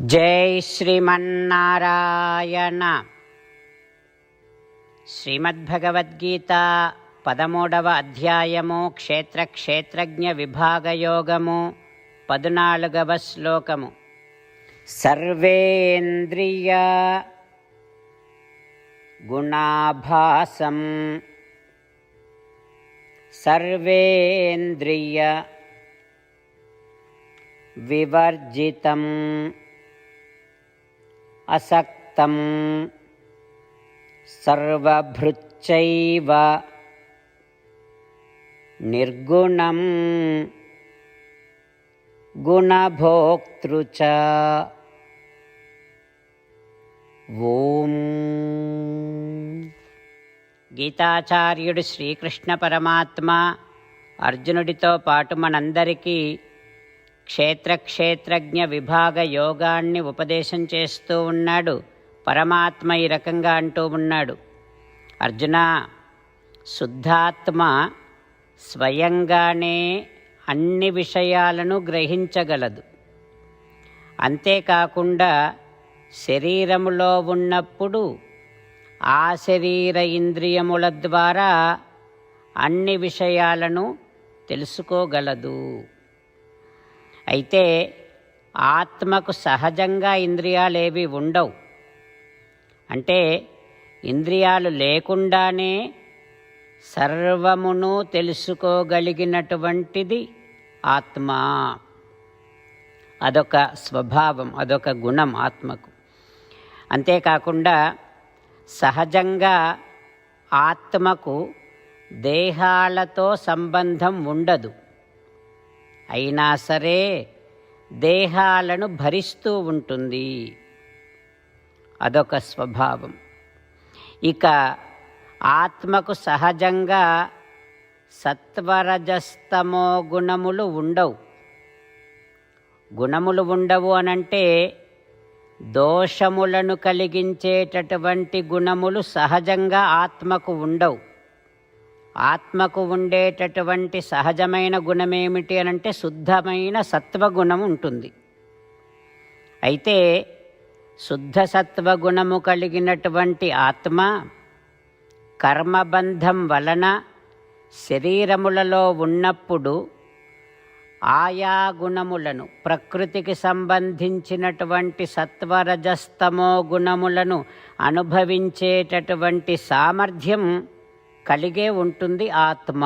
జై శ్రీమన్నారాయణ. శ్రీమద్భగవద్గీత పదమూడవ అధ్యాయము క్షేత్ర క్షేత్రజ్ఞ విభాగయోగము పద్నాలుగవ శ్లోకము. సర్వేంద్రియ గుణాభాసం. సర్వేంద్రియ వివర్జితం. అసక్తం. సర్వభృచ్చైవ నిర్గుణం గుణభోక్తృచ. ఓం. గీతాచార్యుడు శ్రీకృష్ణ పరమాత్మ అర్జునుడితో పాటు మనందరికీ క్షేత్ర క్షేత్రజ్ఞ విభాగ యోగాన్ని ఉపదేశం చేస్తూ ఉన్నాడు. పరమాత్మ ఈ రకంగా అంటూ ఉన్నాడు. అర్జున శుద్ధాత్మ స్వయంగానే అన్ని విషయాలను గ్రహించగలదు. అంతేకాకుండా శరీరములో ఉన్నప్పుడు ఆ శరీర ఇంద్రియముల ద్వారా అన్ని విషయాలను తెలుసుకోగలదు. అయితే ఆత్మకు సహజంగా ఇంద్రియాలేవి ఉండవు. అంటే ఇంద్రియాలు లేకుండానే సర్వమును తెలుసుకోగలిగినటువంటిది ఆత్మ. అదొక స్వభావం అదొక గుణం ఆత్మకు. అంతేకాకుండా సహజంగా ఆత్మకు దేహాలతో సంబంధం ఉండదు. అయినా సరే దేహాలను భరిస్తూ ఉంటుంది. అదొక స్వభావం. ఇక ఆత్మకు సహజంగా సత్వరజస్తమో గుణములు ఉండవు. గుణములు ఉండవు అనంటే దోషములను కలిగించేటటువంటి గుణములు సహజంగా ఆత్మకు ఉండవు. ఆత్మకు ఉండేటటువంటి సహజమైన గుణమేమిటి అనంటే శుద్ధమైన సత్వగుణం ఉంటుంది. అయితే శుద్ధ సత్వగుణము కలిగినటువంటి ఆత్మ కర్మబంధం వలన శరీరములలో ఉన్నప్పుడు ఆయా గుణములను ప్రకృతికి సంబంధించినటువంటి సత్వరజస్తమో గుణములను అనుభవించేటటువంటి సామర్థ్యం కలిగే ఉంటుంది ఆత్మ.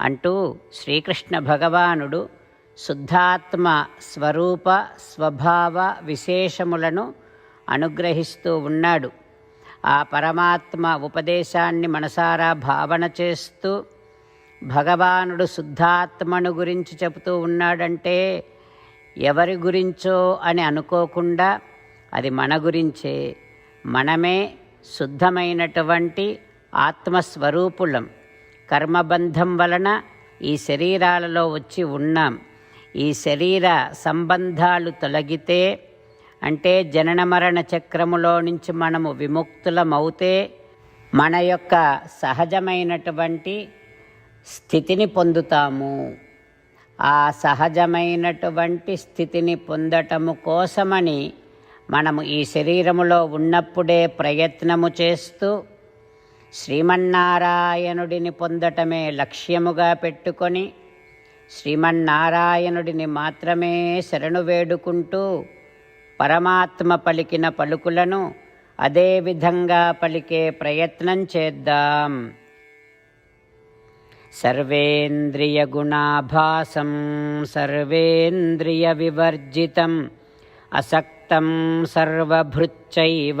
అంటూ శ్రీకృష్ణ భగవానుడు శుద్ధాత్మ స్వరూప స్వభావ విశేషములను అనుగ్రహిస్తూ ఉన్నాడు. ఆ పరమాత్మ ఉపదేశాన్ని మనసారా భావన చేస్తూ భగవానుడు శుద్ధాత్మను గురించి చెబుతూ ఉన్నాడంటే ఎవరి గురించో అని అనుకోకుండా అది మన గురించే. మనమే శుద్ధమైనటువంటి ఆత్మస్వరూపులం. కర్మబంధం వలన ఈ శరీరాలలో వచ్చి ఉన్నాం. ఈ శరీర సంబంధాలు తొలగితే అంటే జనన మరణ చక్రములో నుంచి మనము విముక్తులమవుతే మన యొక్క సహజమైనటువంటి స్థితిని పొందుతాము. ఆ సహజమైనటువంటి స్థితిని పొందటము కోసమని మనము ఈ శరీరములో ఉన్నప్పుడే ప్రయత్నము చేస్తూ శ్రీమన్నారాయణుడిని పొందటమే లక్ష్యముగా పెట్టుకొని శ్రీమన్నారాయణుడిని మాత్రమే శరణు వేడుకుంటూ పరమాత్మ పలికిన పలుకులను అదేవిధంగా పలికే ప్రయత్నం చేద్దాం. సర్వేంద్రియగుణాభాసం సర్వేంద్రియ వివర్జితం అసక్తం సర్వభృచ్చైవ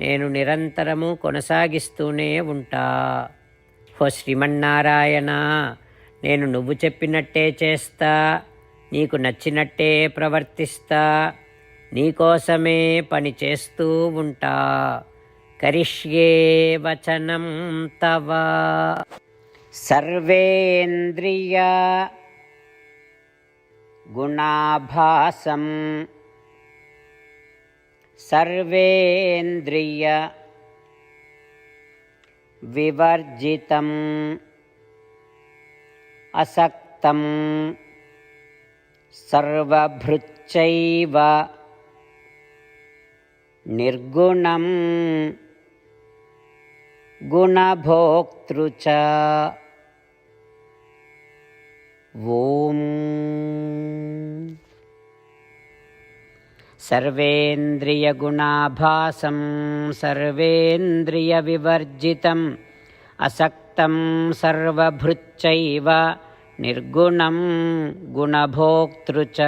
నేను నిరంతరము కొనసాగిస్తూనే ఉంటా. హో శ్రీమన్నారాయణ నేను నువ్వు చెప్పినట్టే చేస్తా నీకు నచ్చినట్టే ప్రవర్తిస్తా నీకోసమే పని చేస్తూ ఉంటా. కరిష్యే వచనం తవ. సర్వేంద్రియ గుణాభాసం. सर्वेन्द्रिय विवर्जितम् असक्तं सर्वभृच्चैव निर्गुणं गुणभोक्तृ च। ॐ सर्वेन्द्रियगुणाभासं सर्वेन्द्रियविवर्जितम् असक्तं सर्वभृच्चैव निर्गुणं गुणभोक्तृ च